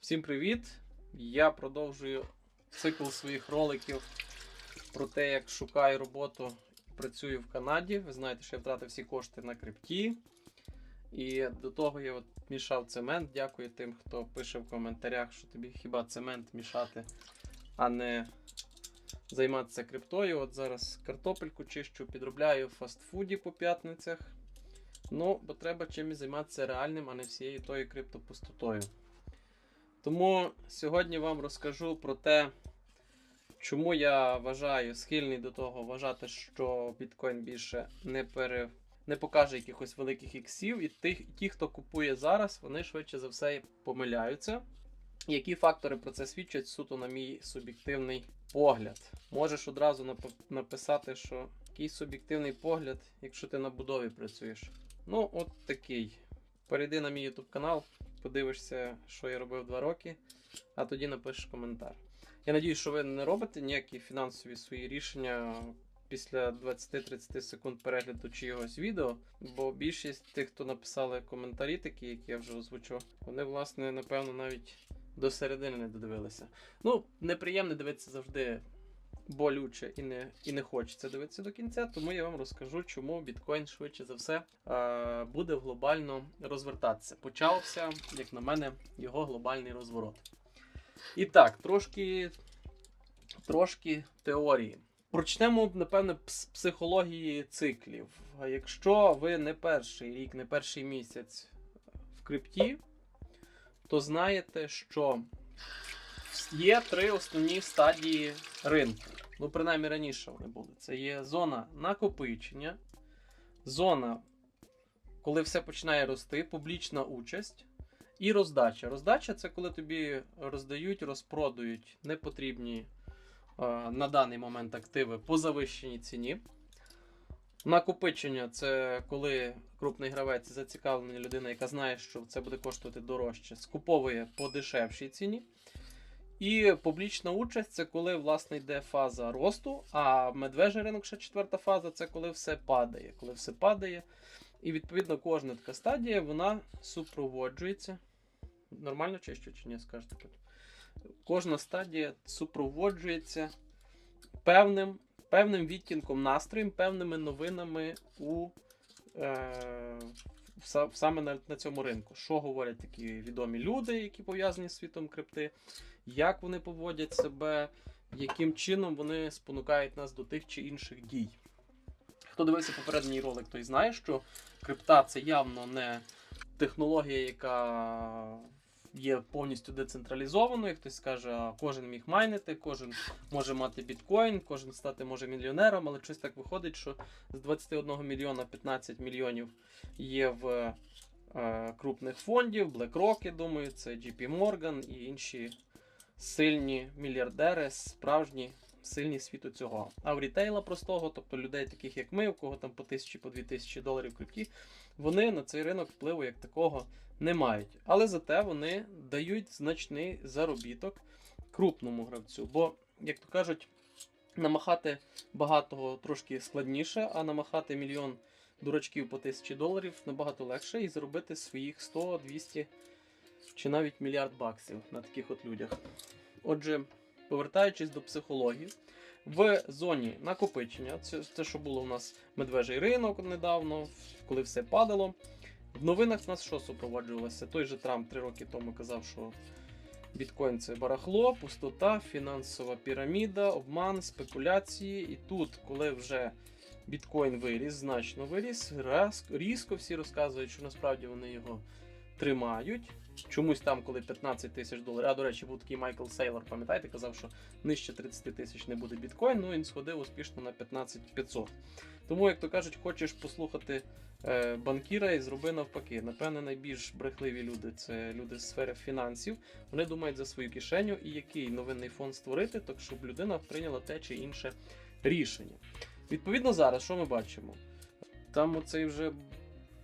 Всім привіт! Я продовжую цикл своїх роликів про те, як шукаю роботу працюю в Канаді. Ви знаєте, що я втратив всі кошти на крипті. І до того я от мішав цемент. Дякую тим, хто пише в коментарях, що тобі хіба цемент мішати, а не займатися криптою. От зараз картопельку чищу, підробляю в фастфуді по п'ятницях. Ну, бо треба чимось займатися реальним, а не всією тою криптопустотою. Тому сьогодні вам розкажу про те, чому я вважаю схильний до того вважати, що біткоін більше не пере, не покаже якихось великих іксів, і тих, ті, хто купує зараз, вони швидше за все помиляються. Які фактори про це свідчать суто на мій суб'єктивний погляд? Можеш одразу нап- написати, що який суб'єктивний погляд, якщо ти на будові працюєш. Ну, от такий. Перейди на мій YouTube канал, подивишся, що я робив два роки, а тоді напишеш коментар. Я надіюсь, що ви не робите ніякі фінансові свої рішення після 20-30 секунд перегляду чиїгось відео, бо більшість тих, хто написали коментарі, такі, які я вже озвучу, вони, власне, напевно, навіть до середини не додивилися. Ну, неприємно дивитися завжди болюче і не, і не хочеться дивитися до кінця, тому я вам розкажу, чому біткоін швидше за все е, буде глобально розвертатися. Почався, як на мене, його глобальний розворот. І так, трошки, трошки теорії. Прочнемо, напевне, з психології циклів. Якщо ви не перший рік, не перший місяць в крипті, то знаєте, що є три основні стадії ринку. Ну, принаймні раніше вони були. Це є зона накопичення, зона, коли все починає рости, публічна участь і роздача. Роздача це коли тобі роздають, розпродають непотрібні е, на даний момент активи по завищеній ціні. Накопичення це коли крупний гравець зацікавлена людина, яка знає, що це буде коштувати дорожче, скуповує по дешевшій ціні. І публічна участь це коли власне йде фаза росту, а медвежий ринок, ще четверта фаза це коли все падає. Коли все падає. І відповідно кожна така стадія вона супроводжується. Нормально чищу чи ні, скажете потім. Кожна стадія супроводжується певним, певним відтінком настроєм, певними новинами у, е, саме на, на цьому ринку. Що говорять такі відомі люди, які пов'язані з світом крипти, як вони поводять себе, яким чином вони спонукають нас до тих чи інших дій. Хто дивився попередній ролик, той знає, що крипта це явно не технологія, яка є повністю децентралізованою. Хтось скаже, кожен міг майнити, кожен може мати біткоін, кожен стати може мільйонером, але щось так виходить, що з 21 мільйона 15 мільйонів є в е, крупних фондів, BlackRock, я думаю, це JP Morgan і інші сильні мільярдери, справжні сильні світу цього. А в рітейла простого, тобто людей, таких як ми, у кого там по тисячі, по дві тисячі доларів крипті, вони на цей ринок впливу як такого не мають. Але зате вони дають значний заробіток крупному гравцю. Бо, як то кажуть, намахати багатого трошки складніше, а намахати мільйон дурачків по тисячі доларів набагато легше і заробити своїх 100, 200 чи навіть мільярд баксів на таких от людях. Отже, повертаючись до психології, в зоні накопичення, це, це що було у нас медвежий ринок недавно, коли все падало. В новинах в нас що супроводжувалося? Той же Трамп три роки тому казав, що біткоін це барахло, пустота, фінансова піраміда, обман, спекуляції. І тут, коли вже біткоін виріс, значно виріс, різко всі розказують, що насправді вони його тримають. Чомусь там, коли 15 тисяч доларів. А до речі, був такий Майкл Сейлор, пам'ятаєте, казав, що нижче 30 тисяч не буде біткоін. Ну він сходив успішно на 15 500. Тому, як то кажуть, хочеш послухати е, банкіра і зроби навпаки. Напевне, найбільш брехливі люди це люди з сфери фінансів. Вони думають за свою кишеню і який новинний фонд створити, так щоб людина прийняла те чи інше рішення. Відповідно, зараз що ми бачимо? Там оцей вже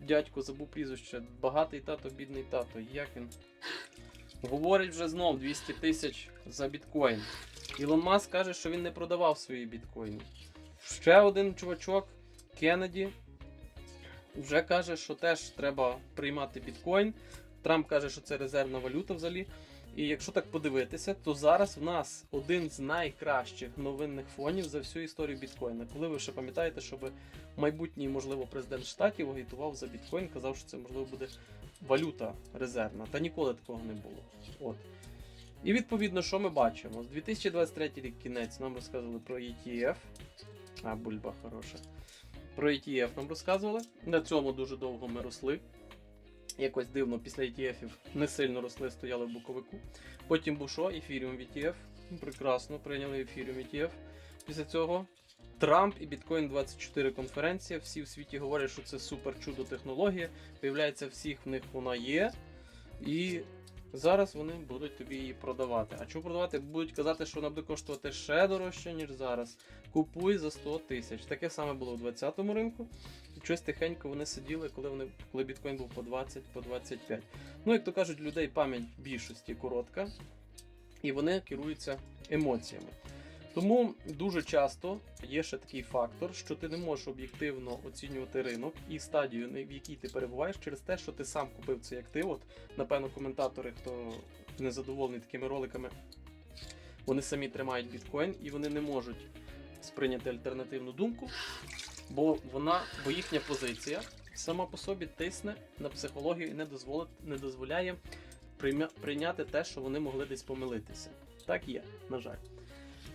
дядько забув прізвище, багатий тато, бідний тато. Як він? Говорить вже знов 200 тисяч за біткоін. Ілон Маск каже, що він не продавав свої біткоїни. Ще один чувачок, Кеннеді, вже каже, що теж треба приймати біткоін. Трамп каже, що це резервна валюта взагалі. І якщо так подивитися, то зараз в нас один з найкращих новинних фонів за всю історію біткоїна. Коли ви ще пам'ятаєте, щоб майбутній, можливо, президент штатів агітував за біткоін, казав, що це можливо буде валюта резервна. Та ніколи такого не було. От. І відповідно, що ми бачимо? З 2023 рік кінець нам розказували про ETF. А, бульба хороша. Про ETF нам розказували. На цьому дуже довго ми росли. Якось дивно, після ETF не сильно росли, стояли в боковику. Потім був що? Ethereum ETF. Прекрасно, прийняли Ethereum ETF. Після цього Трамп і Bitcoin 24 конференція. Всі в світі говорять, що це супер чудо технологія. Виявляється, всіх в них вона є. І зараз вони будуть тобі її продавати. А чому продавати? Будуть казати, що вона буде коштувати ще дорожче, ніж зараз. Купуй за 100 тисяч. Таке саме було у 2020 ринку. Щось тихенько вони сиділи, коли вони коли біткоін був по 20, по 25. Ну, як то кажуть, людей пам'ять більшості коротка, і вони керуються емоціями. Тому дуже часто є ще такий фактор, що ти не можеш об'єктивно оцінювати ринок і стадію, в якій ти перебуваєш, через те, що ти сам купив цей актив. От, напевно, коментатори, хто незадоволений такими роликами, вони самі тримають біткоін і вони не можуть сприйняти альтернативну думку, бо вона, бо їхня позиція сама по собі тисне на психологію і не дозволить, не дозволяє прийняти те, що вони могли десь помилитися. Так є, на жаль.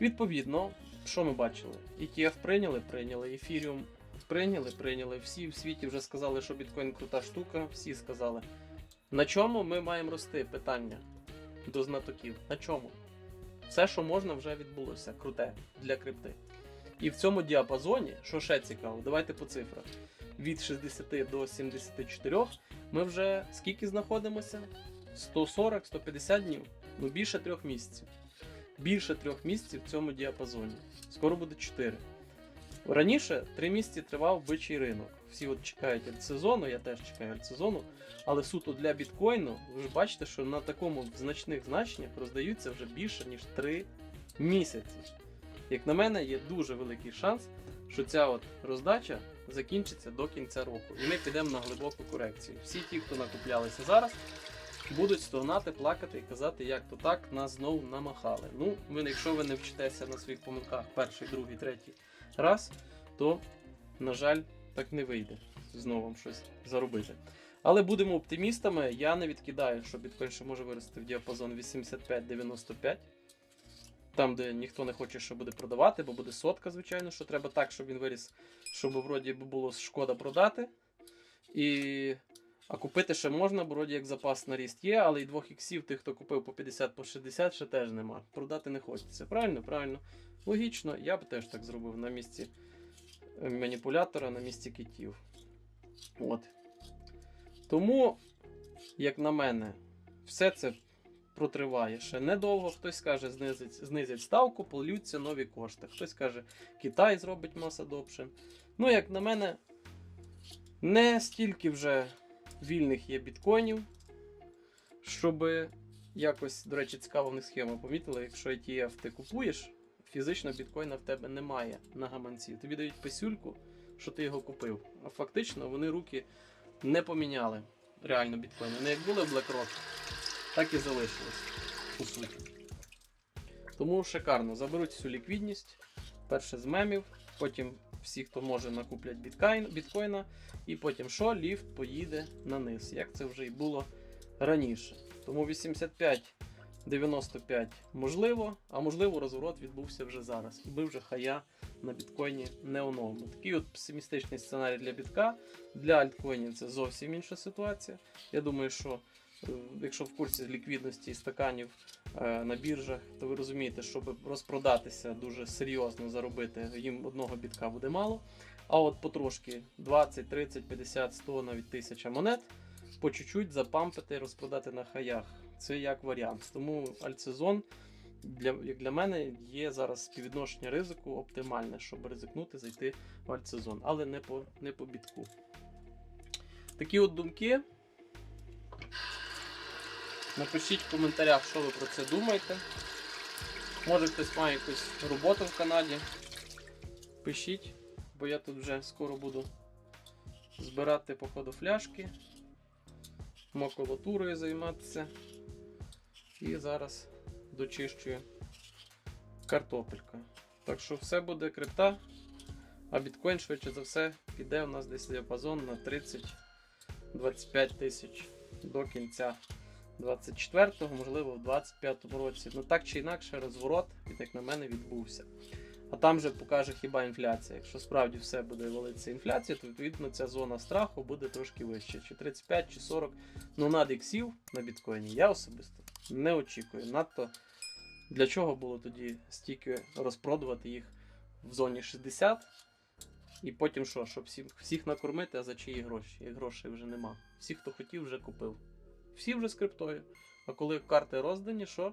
Відповідно, що ми бачили? ETF прийняли, прийняли, Ethereum прийняли, прийняли. Всі в світі вже сказали, що біткоін крута штука, всі сказали. На чому ми маємо рости? Питання до знатоків. На чому? Все, що можна, вже відбулося. Круте для крипти. І в цьому діапазоні, що ще цікаво, давайте по цифрах. Від 60 до 74 ми вже скільки знаходимося? 140-150 днів. Ну більше трьох місяців. Більше трьох місяців в цьому діапазоні. Скоро буде 4. Раніше 3 місяці тривав бичий ринок. Всі от чекають альтсезону, я теж чекаю альтсезону. Але суто для біткоїну, ви ж бачите, що на такому значних значеннях роздаються вже більше, ніж 3 місяці. Як на мене, є дуже великий шанс, що ця от роздача закінчиться до кінця року. І ми підемо на глибоку корекцію. Всі ті, хто накуплялися зараз, будуть стогнати, плакати і казати, як то так, нас знову намахали. Ну, ви, якщо ви не вчитеся на своїх помилках перший, другий, третій раз, то, на жаль, так не вийде знову вам щось заробити. Але будемо оптимістами. Я не відкидаю, що біткоін ще може вирости в діапазон 85-95. Там, де ніхто не хоче, що буде продавати, бо буде сотка, звичайно, що треба так, щоб він виріс, щоб вроді було шкода продати. І... А купити ще можна, бо вроді як запас на ріст є, але і двох іксів, тих, хто купив по 50 по 60, ще теж нема. Продати не хочеться. Правильно? Правильно. Логічно, я б теж так зробив на місці е, маніпулятора, на місці китів. От. Тому, як на мене, все це протриває ще недовго. Хтось каже, знизить, знизять ставку, полються нові кошти. Хтось каже, Китай зробить мас adoption. Ну, як на мене, не стільки вже вільних є біткоїнів, щоб якось, до речі, цікава в них схема. Помітили, якщо ETF ти купуєш, фізично біткоїна в тебе немає на гаманці. Тобі дають писюльку, що ти його купив. А фактично вони руки не поміняли реально біткоін. Вони як були BlackRock, так і залишились, по суті. Тому шикарно. Заберуть всю ліквідність. Перше з мемів, потім всі, хто може, накуплять біткоін, біткоїна, і потім що? Ліфт поїде на низ, як це вже і було раніше. Тому 85-95 можливо, а можливо розворот відбувся вже зараз. І ми вже хая на біткоїні не оновимо. Такий от песимістичний сценарій для бітка. Для альткоїнів це зовсім інша ситуація. Я думаю, що якщо в курсі ліквідності стаканів е, на біржах, то ви розумієте, щоб розпродатися дуже серйозно заробити, їм одного бітка буде мало. А от потрошки 20, 30, 50, 100, навіть тисяча монет по чуть-чуть запампити, розпродати на хаях. Це як варіант. Тому альтсезон для, як для мене є зараз співвідношення ризику оптимальне, щоб ризикнути зайти в альтсезон, але не по, не по бітку. Такі от думки. Напишіть в коментарях, що ви про це думаєте. Може хтось має якусь роботу в Канаді. Пишіть, бо я тут вже скоро буду збирати походу фляшки, макулатурою займатися. І зараз дочищую картопелька. Так що все буде крипта, а біткоін, швидше за все, піде у нас десь діапазон на 30-25 тисяч до кінця 24-го, можливо, в 25-му році. Ну так чи інакше, розворот, як на мене, відбувся. А там же покаже хіба інфляція. Якщо справді все буде валитися інфляція, то відповідно ця зона страху буде трошки вища. Чи 35, чи 40. Ну над іксів на біткоїні я особисто не очікую. Надто для чого було тоді стільки розпродувати їх в зоні 60? І потім що? Щоб всіх, всіх накормити, а за чиї гроші? І грошей вже нема. Всі, хто хотів, вже купив. Всі вже з криптою. А коли карти роздані, що?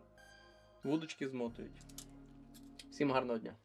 Вудочки змотують. Всім гарного дня.